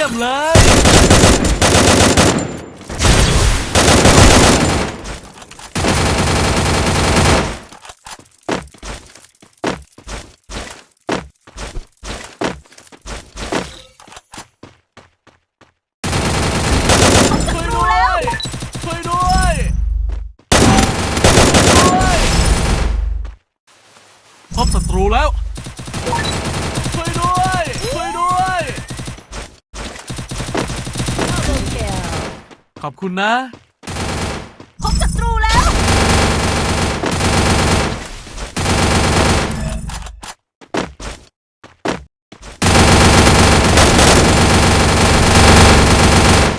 ยี่ยมเลย ช่วยด้วย ช่วยด้วยช่วยพบศัตรูแล้ว ช่วยด้วย ช่วยด้วย Double kill ขอบคุณนะ พบศัตรูแล้ว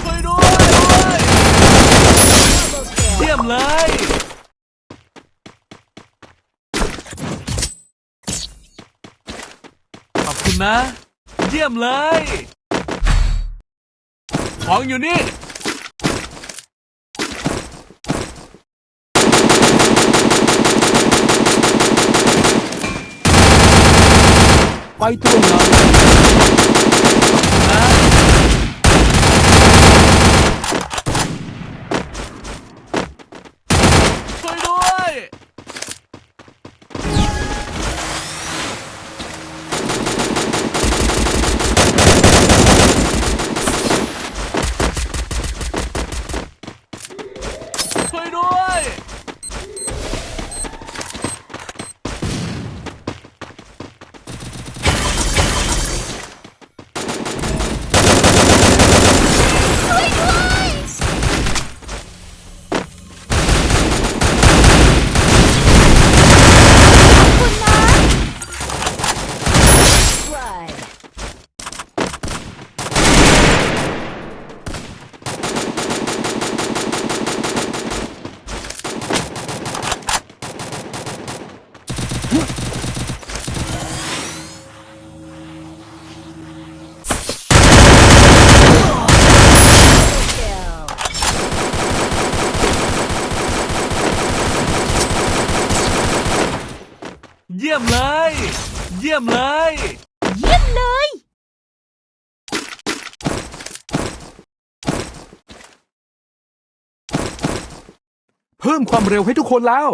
ช่วยด้วย Double kill เยี่ยมเลย ขอบคุณนะ เยี่ยมเลย ของอยู่นี่ Python ਨਾਲ เยี่ยมเลย เยี่ยมเลย เยี่ยมเลย เพิ่มความเร็วให้ทุกคนแล้ว